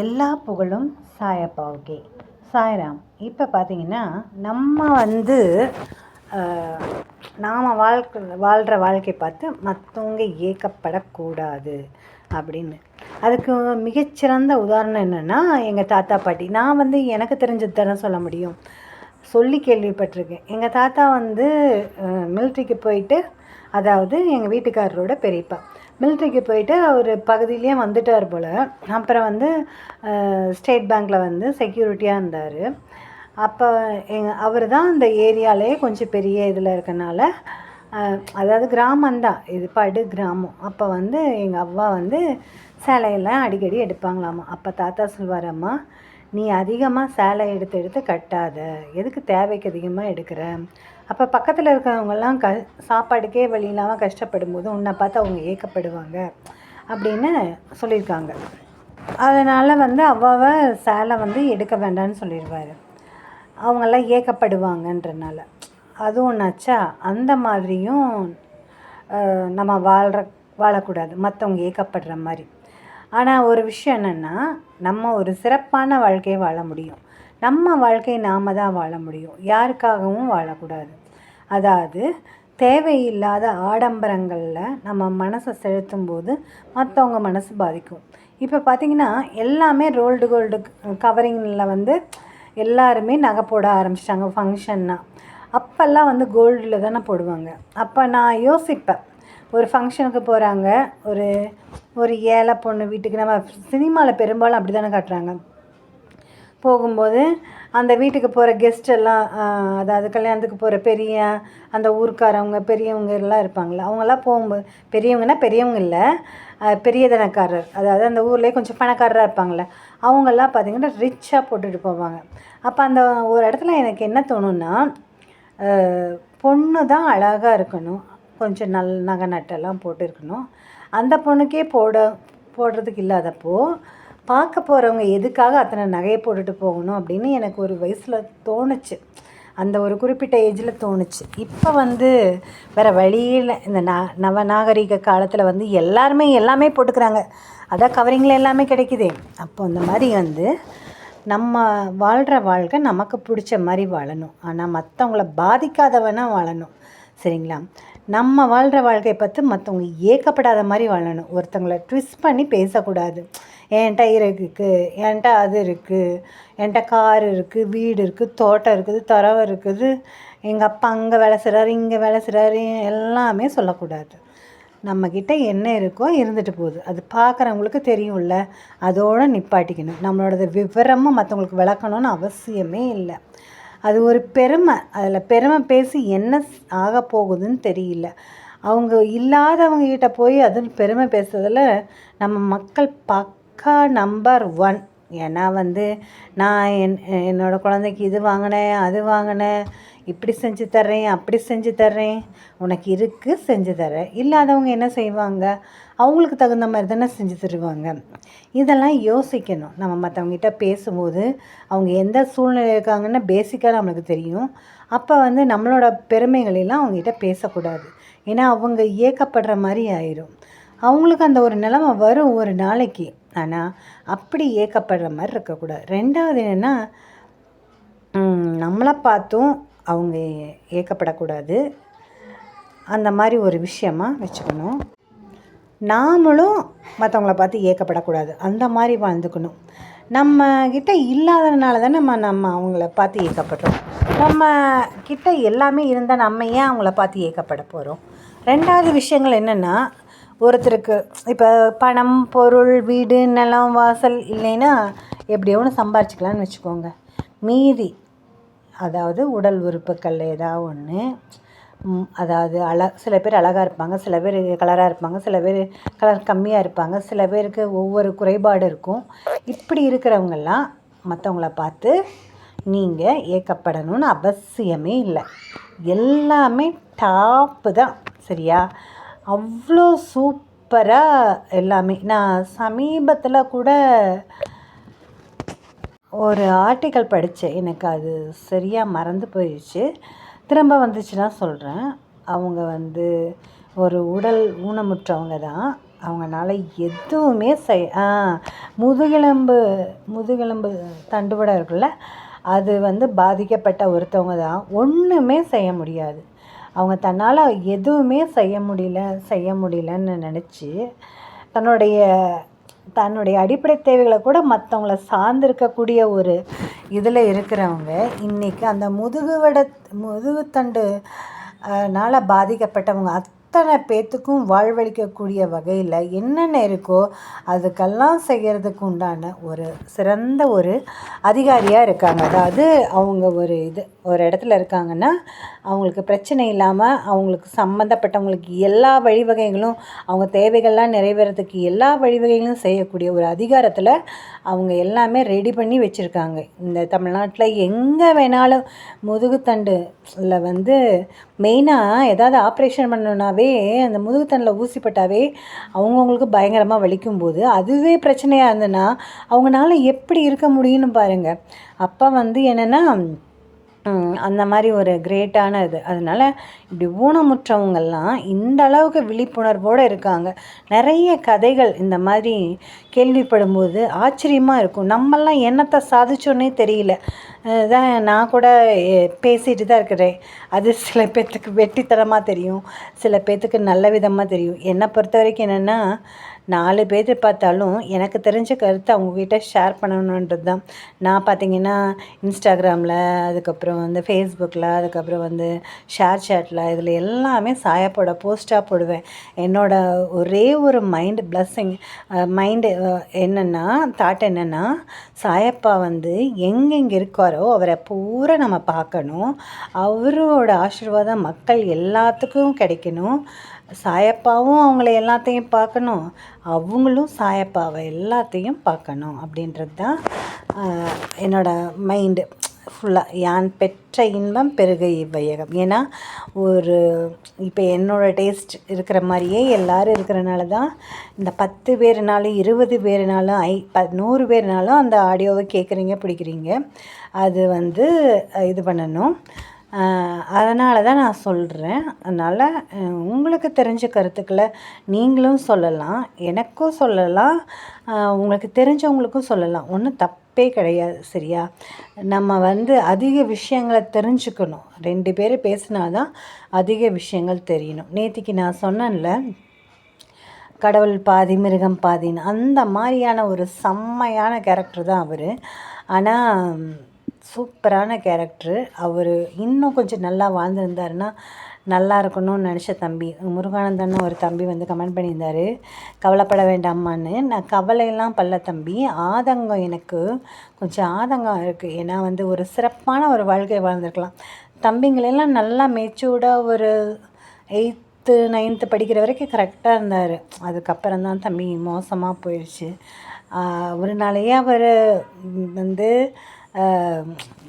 எல்லா புகழும் சாயப்பாவுக்கே. சாய்ராம் இப்போ பார்த்தீங்கன்னா நம்ம வந்து நாம் வாழ்க்கை வாழ்கிற வாழ்க்கை பார்த்து மற்றவங்க ஏக்கப்படக்கூடாது அப்படின்னு. அதுக்கு மிகச்சிறந்த உதாரணம் என்னென்னா எங்கள் தாத்தா பாட்டி. நான் வந்து எனக்கு தெரிஞ்சது தானே சொல்ல முடியும். சொல்லி கேள்விப்பட்டிருக்கேன். எங்கள் தாத்தா வந்து மிலிட்ரிக்கு போயிட்டு அதாவது எங்கள் வீட்டுக்காரரோட பெரியப்பா. மிலிட்ரிக்கு போயிட்டு அவர் பகுதியிலேயே வந்துட்டார் போல். அப்புறம் வந்து ஸ்டேட் பேங்க்கில் வந்து செக்யூரிட்டியாக இருந்தார். அப்போ எங் அவர் தான் இந்த ஏரியாலே கொஞ்சம் பெரிய இதில் இருக்கனால அதாவது கிராமந்தான் இது படு கிராமம். அப்போ வந்து எங்கள் அவ்வா வந்து சேலையெல்லாம் அடிக்கடி எடுப்பாங்களாமா. அப்போ தாத்தா சொல்வாரம்மா நீ அதிகமாக சேலை எடுத்து எடுத்து கட்டாத. எதுக்கு தேவைக்கு அதிகமாக எடுக்கிற? அப்போ பக்கத்தில் இருக்கிறவங்கெல்லாம் க சாப்பாடுக்கே வழி இல்லாமல் கஷ்டப்படும் போது உன்னை பார்த்து அவங்க ஏக்கப்படுவாங்க அப்படின்னு சொல்லியிருக்காங்க. அதனால் வந்து அவ்வாவை சேலை வந்து எடுக்க வேண்டாம்னு சொல்லிடுவார் அவங்கெல்லாம் ஏக்கப்படுவாங்கன்றனால. அதுவும் ஒன்றாச்சா அந்த மாதிரியும் நம்ம வாழ்கிற வாழக்கூடாது. மற்றவங்க ஏக்கப்படுற மாதிரி. ஆனால் ஒரு விஷயம் என்னென்னா நம்ம ஒரு சிறப்பான வாழ்க்கையை வாழ முடியும். நம்ம வாழ்க்கையை நாம் தான் வாழ முடியும். யாருக்காகவும் வாழக்கூடாது. அதாவது தேவையில்லாத ஆடம்பரங்களில் நம்ம மனசை செலுத்தும் போது மற்றவங்க மனசு பாதிக்கும். இப்போ பார்த்திங்கன்னா எல்லாமே ரோல்டு கோல்டு கவரிங்கில் வந்து எல்லாருமே நகை போட ஆரம்பிச்சிட்டாங்க ஃபங்க்ஷன்னா. அப்போல்லாம் வந்து கோல்டில் தானே போடுவாங்க. அப்போ நான் யோசிப்பேன். ஒரு ஃபங்க்ஷனுக்கு போகிறாங்க ஒரு ஒரு ஏழை பொண்ணு வீட்டுக்கு நம்ம சினிமாவில் பெரும்பாலும் அப்படி தானே காட்டுறாங்க. போகும்போது அந்த வீட்டுக்கு போகிற கெஸ்ட் எல்லாம் அதாவது கல்யாணத்துக்கு போகிற பெரிய அந்த ஊருக்காரவங்க பெரியவங்க எல்லாம் இருப்பாங்களே அவங்கெல்லாம் போகும்போது பெரியவங்கன்னா பெரியவங்க இல்லை பெரியதனக்காரர் அதாவது அந்த ஊர்லேயே கொஞ்சம் பணக்காரராக இருப்பாங்களே அவங்கெல்லாம் பார்த்திங்கன்னா ரிச்சாக போட்டுட்டு போவாங்க. அப்போ அந்த ஒரு இடத்துல எனக்கு என்ன தோணுன்னா பொண்ணு தான் அழகாக இருக்கணும் கொஞ்சம் நல் நகை நட்டெல்லாம் போட்டு அந்த பொண்ணுக்கே போட போடுறதுக்கு இல்லாதப்போ பார்க்க போகிறவங்க எதுக்காக அத்தனை நகையை போட்டுட்டு போகணும் அப்படின்னு எனக்கு ஒரு வயசில் தோணுச்சு. அந்த ஒரு குறிப்பிட்ட ஏஜில் தோணுச்சு. இப்போ வந்து வேறு வழியில் இந்த ந நவ நாகரிக காலத்தில் வந்து எல்லாருமே எல்லாமே போட்டுக்கிறாங்க. அதான் கவரிங்கில் எல்லாமே கிடைக்குதே. அப்போ அந்த மாதிரி வந்து நம்ம வாழ்கிற வாழ்க்கை நமக்கு பிடிச்ச மாதிரி வாழணும். ஆனால் மற்றவங்கள பாதிக்காதவனாக வாழணும். சரிங்களா? நம்ம வாழ்கிற வாழ்க்கையை பார்த்து மற்றவங்க ஏக்கப்படாத மாதிரி வாழணும். ஒருத்தவங்களை ட்விஸ்ட் பண்ணி பேசக்கூடாது. என்கிட்ட இருக்குது என்கிட்ட அது இருக்குது என்கிட்ட கார் இருக்குது வீடு இருக்குது தோட்டம் இருக்குது துறவு இருக்குது. எங்கள் அப்பா அங்கே வேலை செய்கிறாரு இங்கே வேலை செய்கிறாரு எல்லாமே சொல்லக்கூடாது. நம்மக்கிட்ட என்ன இருக்கோ இருந்துட்டு போகுது. அது பார்க்குறவங்களுக்கு தெரியும்ல. அதோடு நிப்பாட்டிக்கணும். நம்மளோடது விவரமாக மற்றவங்களுக்கு விளக்கணும்னு அவசியமே இல்லை. அது ஒரு பெருமை. அதில் பெருமை பேசி என்ன ஆக போகுதுன்னு தெரியல. அவங்க இல்லாதவங்க கிட்டே போய் அது பெருமை பேசுறதில் நம்ம மக்கள் பக்கா நம்பர் ஒன். ஏன்னா வந்து நான் என் என்னோடய குழந்தைக்கு இது வாங்கினேன் அது வாங்கினேன் இப்படி செஞ்சு தர்றேன் அப்படி செஞ்சு தர்றேன் உனக்கு இருக்குது செஞ்சு தரேன் இல்லாதவங்க என்ன செய்வாங்க? அவங்களுக்கு தகுந்த மாதிரி தானே செஞ்சு தருவாங்க. இதெல்லாம் யோசிக்கணும். நம்ம மற்றவங்ககிட்ட பேசும்போது அவங்க எந்த சூழ்நிலை இருக்காங்கன்னு பேசிக்காக நம்மளுக்கு தெரியும். அப்போ வந்து நம்மளோட பெருமைகளெல்லாம் அவங்ககிட்ட பேசக்கூடாது. ஏன்னா அவங்க இயக்கப்படுற மாதிரி ஆயிரும். அவங்களுக்கு அந்த ஒரு நிலமை வரும் ஒரு நாளைக்கு. ஆனால் அப்படி ஏக்கப்படுற மாதிரி இருக்கக்கூடாது. ரெண்டாவது என்னென்னா நம்மளை பார்த்தும் அவங்க ஏக்கப்படக்கூடாது. அந்த மாதிரி ஒரு விஷயமாக வச்சுக்கணும். நாமளும் மற்றவங்கள பார்த்து ஏக்கப்படக்கூடாது. அந்த மாதிரி வாழ்ந்துக்கணும். நம்ம கிட்ட இல்லாததுனால தான் நம்ம நம்ம அவங்கள பார்த்து ஏக்கப்படுறோம். நம்ம கிட்ட எல்லாமே இருந்தால் நம்ம ஏன் அவங்கள பார்த்து ஏக்கப்பட போகிறோம் ரெண்டாவது விஷயங்கள் என்னென்னா ஒருத்தருக்கு இப்போ பணம் பொருள் வீடு நிலம் வாசல் இல்லைன்னா எப்படியோ ஒன்று சம்பாரிச்சிக்கலான்னு வச்சுக்கோங்க. மீதி அதாவது உடல் உறுப்புக்கள் ஏதாவது ஒன்று அதாவது அழ சில பேர் அழகாக இருப்பாங்க சில பேர் கலராக இருப்பாங்க சில பேர் கலர் கம்மியாக இருப்பாங்க சில பேருக்கு ஒவ்வொரு குறைபாடு இருக்கும். இப்படி இருக்கிறவங்கெல்லாம் மற்றவங்கள பார்த்து நீங்கள் ஏக்கப்படணும்னு அவசியமே இல்லை. எல்லாமே டாப்பு தான் சரியா? அவ்வளோ சூப்பராக எல்லாமே. நான் சமீபத்தில் கூட ஒரு ஆர்டிக்கல் படித்தேன் எனக்கு அது சரியாக மறந்து போயிடுச்சு திரும்ப வந்துச்சுன்னா சொல்கிறேன் அவங்க வந்து ஒரு உடல் ஊனமுற்றவங்க தான். அவங்கனால எதுவுமே செய் முதுகெலும்பு முதுகெலும்பு தண்டுவடம் இருக்குல்ல அது வந்து பாதிக்கப்பட்ட ஒருத்தவங்க தான். ஒன்றுமே செய்ய முடியாது. அவங்க தன்னால் எதுவுமே செய்ய முடியல செய்ய முடியலன்னு நினச்சி தன்னுடைய தன்னுடைய அடிப்படை தேவைகளை கூட மற்றவங்கள சார்ந்திருக்கக்கூடிய ஒரு இதில் இருக்கிறவங்க இன்றைக்கி அந்த முதுகுவட முதுகுத்தண்டு னால பாதிக்கப்பட்டவங்க அத்தனை பேர்த்துக்கும் வாழ்வளிக்கக்கூடிய வகையில் என்னென்ன இருக்கோ அதுக்கெல்லாம் செய்கிறதுக்கு உண்டான ஒரு சிறந்த ஒரு அதிகாரியாக இருக்காங்க. அதாவது அவங்க ஒரு இது ஒரு இடத்துல இருக்காங்கன்னா அவங்களுக்கு பிரச்சனை இல்லாமல் அவங்களுக்கு சம்மந்தப்பட்டவங்களுக்கு எல்லா வழிவகைகளும் அவங்க தேவைகள்லாம் நிறைவேறதுக்கு எல்லா வழிவகைகளும் செய்யக்கூடிய ஒரு அதிகாரத்தில் அவங்க எல்லாமே ரெடி பண்ணி வச்சுருக்காங்க. இந்த தமிழ்நாட்டில் எங்கே வேணாலும் முதுகுத்தண்டுல வந்து மெயினாக ஏதாவது ஆப்ரேஷன் பண்ணணுன்னாவே அந்த முதுகுத்தண்டில் ஊசி பட்டாவே அவங்கவுங்களுக்கு பயங்கரமாக வலிக்கும் போது அதுவே பிரச்சனையாக இருந்ததுன்னா அவங்களால எப்படி இருக்க முடியும்னு பாருங்கள் அப்போ வந்து என்னென்னா அந்த மாதிரி ஒரு கிரேட்டான இது. அதனால் இப்படி ஊனமுற்றவங்கள்லாம் இந்த அளவுக்கு விழிப்புணர்வோடு இருக்காங்க. நிறைய கதைகள் இந்த மாதிரி கேள்விப்படும்போது ஆச்சரியமாக இருக்கும். நம்மெல்லாம் என்னத்தை சாதிச்சோன்னே தெரியல. தான் நான் கூட பேசிட்டு தான் இருக்கிறேன். அது சில பேர்த்துக்கு வெட்டித்தனமாக தெரியும். சில பேர்த்துக்கு நல்ல விதமாக தெரியும். என்னை பொறுத்த வரைக்கும் என்னென்னா நாலு பேர் பார்த்தாலும் எனக்கு தெரிஞ்ச கருத்தை அவங்கக்கிட்ட ஷேர் பண்ணணுன்றது தான். நான் பார்த்தீங்கன்னா இன்ஸ்டாகிராமில் அதுக்கப்புறம் வந்து ஃபேஸ்புக்கில் அதுக்கப்புறம் வந்து ஷேர் சேட்டில் இதில் எல்லாமே சாயப்போட போஸ்ட்டாக போடுவேன். என்னோடய ஒரே ஒரு மைண்டு பிளஸ்ஸிங் மைண்டு என்னென்னா தாட் என்னென்னா சாயப்பா வந்து எங்கெங்கே இருக்காரோ அவரை பூரா நம்ம பார்க்கணும். அவரோட ஆசீர்வாதம் மக்கள் எல்லாத்துக்கும் கிடைக்கணும். சாயப்பாவும் அவங்கள எல்லாத்தையும் பார்க்கணும். அவங்களும் சாயப்பாவை எல்லாத்தையும் பார்க்கணும் அப்படின்றது தான் என்னோடய மைண்டு ஃபுல்லாக யான் பெற்ற இன்பம் பெருக இவ்வையகம் ஏன்னா ஒரு இப்போ என்னோடய டேஸ்ட் இருக்கிற மாதிரியே எல்லோரும் இருக்கிறனால தான் இந்த பத்து பேருனாலும் இருபது பேருனாலும் ஐ ப நூறு பேருனாலும் அந்த ஆடியோவை கேட்குறீங்க பிடிக்கிறீங்க. அது வந்து இது பண்ணணும். அதனால தான் நான் சொல்கிறேன் அதனால் உங்களுக்கு தெரிஞ்ச கருத்துக்களை நீங்களும் சொல்லலாம். எனக்கும் சொல்லலாம். உங்களுக்கு தெரிஞ்சவங்களுக்கும் சொல்லலாம். ஒன்றும் தப்பே கிடையாது சரியா? நம்ம வந்து அதிக விஷயங்களை தெரிஞ்சுக்கணும். ரெண்டு பேர் பேசினாதான் அதிக விஷயங்கள் தெரியணும். நேற்றுக்கு நான் சொன்னேன்ல கடவுள் பாதி மிருகம் பாதின்னு. அந்த மாதிரியான ஒரு செம்மையான கேரக்டர் தான் அவர். ஆனால் சூப்பரான கேரக்ட்ரு அவர் இன்னும் கொஞ்சம் நல்லா வாழ்ந்துருந்தாருன்னா நல்லா இருக்கணும்னு நினச்ச தம்பி. முருகானந்தன்னு ஒரு தம்பி வந்து கமெண்ட் பண்ணியிருந்தார். கவலைப்பட வேண்டாமான்னு. நான் கவலையெல்லாம் பல்ல தம்பி. ஆதங்கம் எனக்கு கொஞ்சம் ஆதங்கம் இருக்குது ஏன்னா வந்து ஒரு சிறப்பான ஒரு வாழ்க்கை வாழ்ந்துருக்கலாம். தம்பிங்களெல்லாம் நல்லா மெச்சூர்டாக ஒரு எயித்து நைன்த்து படிக்கிற வரைக்கும் கரெக்டாக இருந்தார். அதுக்கப்புறம் தான் தம்பி மோசமாக போயிடுச்சு ஒரு நாளையே அவர் வந்து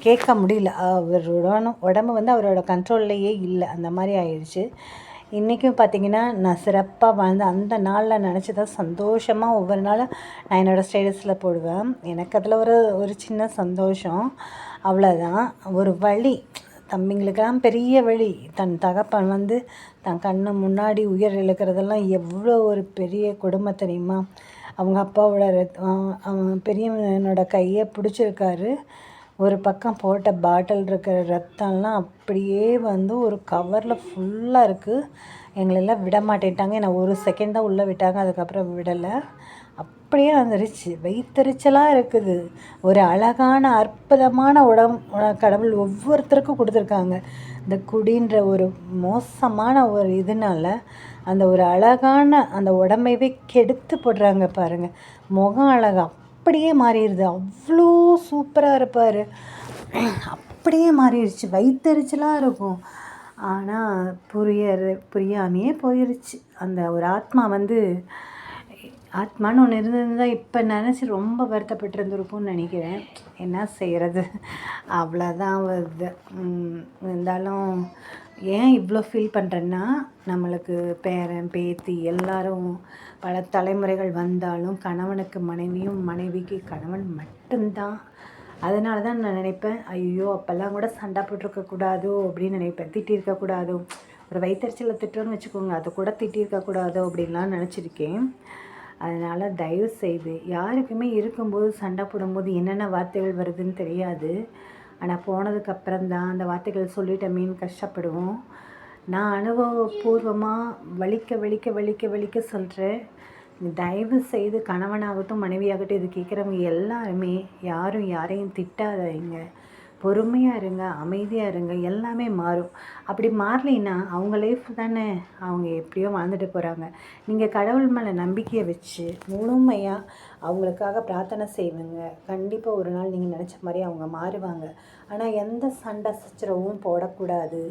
கேட்க முடியல. அவரோட உடம்பு வந்து அவரோட கண்ட்ரோல்லையே இல்லை. அந்த மாதிரி ஆயிடுச்சு. இன்றைக்கும் பார்த்திங்கன்னா நான் சிறப்பாக வாழ்ந்த அந்த நாளில் நினச்சி தான் சந்தோஷமாக ஒவ்வொரு நாளும் நான் என்னோடய ஸ்டேட்டஸில் போடுவேன். எனக்கு அதில் ஒரு ஒரு சின்ன சந்தோஷம். அவ்வளோதான் ஒரு வழி. தம்பிங்களுக்கெல்லாம் பெரிய வழி. தன் தகப்பன் வந்து தன் கண்ணு முன்னாடி உயிர் இழக்கிறதெல்லாம் எவ்வளோ ஒரு பெரிய கொடுமை தெரியுமா? அவங்க அப்பாவோட அவன் பெரியவனோட கையை பிடிச்சிருக்காரு. ஒரு பக்கம் போட்ட பாட்டில் இருக்கிற ரத்தம்லாம் அப்படியே வந்து ஒரு கவரில் ஃபுல்லாக இருக்குது எங்களெல்லாம் விட மாட்டேன்ட்டாங்க. என்னை ஒரு செகண்ட் தான் உள்ளே விட்டாங்க. அதுக்கப்புறம் விடலை. அப்படியே வந்துருச்சு வைத்தறிச்சலாக இருக்குது. ஒரு அழகான அற்புதமான உடம் கடவுள் ஒவ்வொருத்தருக்கும் கொடுத்துருக்காங்க. இந்த குடின்ற ஒரு மோசமான ஒரு இதனால அந்த ஒரு அழகான அந்த உடம்பைவே கெடுத்து போடுறாங்க பாருங்கள் முகம் அழகாக அப்படியே மாறிடுது. அவ்வளோ சூப்பராக இருப்பார். அப்படியே மாறிடுச்சு. வைத்தறிச்சலாக இருக்கும். ஆனால் புரிய புரியாமையே போயிடுச்சு அந்த ஒரு ஆத்மா வந்து ஆத்மான்னு ஒன்று இருந்திருந்தால் இப்போ நினச்சி ரொம்ப வருத்தப்பட்டிருந்துருக்கும்னு நினைக்கிறேன். என்ன செய்கிறது அவ்வளோதான் வருது. இருந்தாலும் ஏன் இவ்வளோ ஃபீல் பண்ணுறேன்னா நம்மளுக்கு பேரன் பேத்தி எல்லாரும் பல தலைமுறைகள் வந்தாலும் கணவனுக்கு மனைவியும் மனைவிக்கு கணவன் மட்டும்தான். அதனால தான் நான் நினைப்பேன் ஐயோ அப்போல்லாம் கூட சண்டை போட்டிருக்கக்கூடாதோ அப்படின்னு நினைப்பேன். திட்டிருக்கக்கூடாதோ ஒரு வயிற்றுச்சலை திட்டோன்னு வச்சுக்கோங்க அதை கூட திட்டியிருக்கக்கூடாதோ அப்படின்லாம் நினச்சிருக்கேன். அதனால் தயவு செய்து யாருக்குமே இருக்கும்போது சண்டை போடும்போது என்னென்ன வார்த்தைகள் வருதுன்னு தெரியாது. ஆனால் போனதுக்கப்புறம் தான் அந்த வார்த்தைகள் சொல்லிட்டமேன்னு கஷ்டப்படுவோம். நான் அனுபவபூர்வமாக வலிக்க வலிக்க வலிக்க வலிக்க சொல்கிறேன் தயவு செய்து கணவனாகட்டும் மனைவியாகட்டும் இது கேட்குறவங்க எல்லாருமே யாரும் யாரையும் திட்டாதீங்க. பொறுமையாக இருங்க அமைதியாக இருங்க எல்லாமே மாறும். அப்படி மாறலைன்னா அவங்க லைஃப் தானே அவங்க எப்படியோ வாழ்ந்துட்டு போகிறாங்க நீங்கள் கடவுள் மேலே நம்பிக்கையை வச்சு முழுமையாக அவங்களுக்காக பிரார்த்தனை செய்வீங்க. கண்டிப்பாக ஒரு நாள் நீங்கள் நினச்ச மாதிரி அவங்க மாறுவாங்க. ஆனால் எந்த சண்டை சச்சரவும் போடக்கூடாது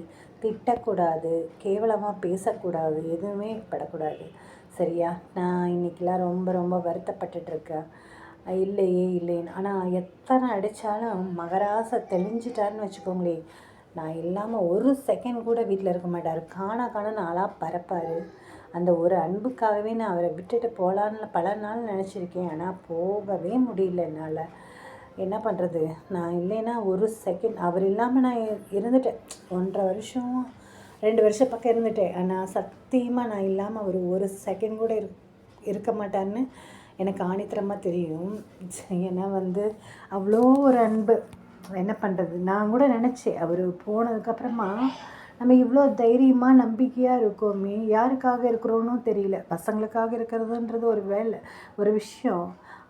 திட்டக்கூடாது கேவலமாக பேசக்கூடாது எதுவுமே படக்கூடாது. சரியா? நான் இன்றைக்கெலாம் ரொம்ப ரொம்ப வருத்தப்பட்டுட்ருக்கேன் இல்லையே இல்லைன்னு. ஆனால் எத்தனை அடித்தாலும் மகராசை தெளிஞ்சிட்டான்னு வச்சுக்கோங்களேன் நான் இல்லாமல் ஒரு செகண்ட் கூட வீட்டில் இருக்க மாட்டார் காணா காண நாளாக பறப்பார். அந்த ஒரு அன்புக்காகவே நான் அவரை விட்டுட்டு போகலான்னு பல நாள் நினச்சிருக்கேன். ஆனால் போகவே முடியல என்னால். என்ன பண்ணுறது நான் இல்லைன்னா ஒரு செகண்ட் அவர் இல்லாமல் நான் இருந்துட்டேன். ஒன்றரை வருஷம் ரெண்டு வருஷம் பக்கம் இருந்துட்டேன். ஆனால் சத்தியமாக நான் இல்லாமல் அவர் ஒரு செகண்ட் கூட இருக்க மாட்டார்னு எனக்கு ஆணித்தரமாக தெரியும். ஏன்னா வந்து அவ்வளோ ஒரு அன்பு. என்ன பண்ணுறது நான் கூட நினச்சேன். அவர் போனதுக்கப்புறமா நம்ம இவ்வளோ தைரியமாக நம்பிக்கையாக இருக்கோமே. யாருக்காக இருக்கிறோன்னு தெரியல. பசங்களுக்காக இருக்கிறதுன்றது ஒரு வேலை ஒரு விஷயம்.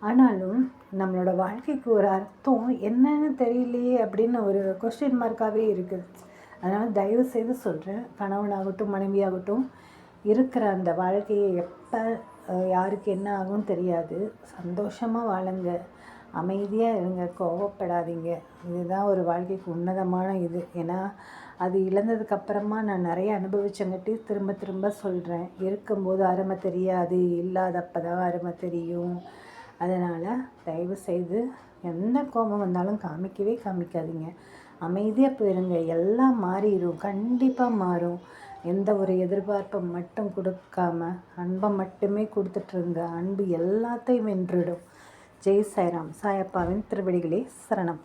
ஆனாலும் நம்மளோட வாழ்க்கைக்கு ஒரு அர்த்தம் என்னன்னு தெரியலையே அப்படின்னு ஒரு கொஸ்டின் மார்க்காகவே இருக்குது அதனால் தயவு செய்து சொல்கிறேன் கணவனாகட்டும் மனைவியாகட்டும் இருக்கிற அந்த வாழ்க்கையை எப்போ யாருக்கு என்ன ஆகும்னு தெரியாது. சந்தோஷமாக வாழுங்க. அமைதியாக இருங்க. கோவப்படாதீங்க. இதுதான் ஒரு வாழ்க்கைக்கு உன்னதமான இது. ஏன்னா அது இழந்ததுக்கப்புறமா நான் நிறைய அனுபவிச்சங்காட்டி திரும்ப திரும்ப சொல்கிறேன் இருக்கும்போது அருமை தெரியாது. இல்லாதப்போ தான் அருமை தெரியும். அதனால் தயவு செய்து எந்த கோபம் வந்தாலும் காமிக்கவே காமிக்காதீங்க. அமைதியாக போயிருங்க. எல்லாம் மாறிடும் கண்டிப்பாக மாறும். எந்த ஒரு எதிர்பார்ப்பை மட்டும் கொடுக்காம அன்பை மட்டுமே கொடுத்துட்ருங்க அன்பு எல்லாத்தையும் வென்றுடும் ஜெய் சாய்ராம் சாயப்பாவின் திருவடிகளே சரணம்.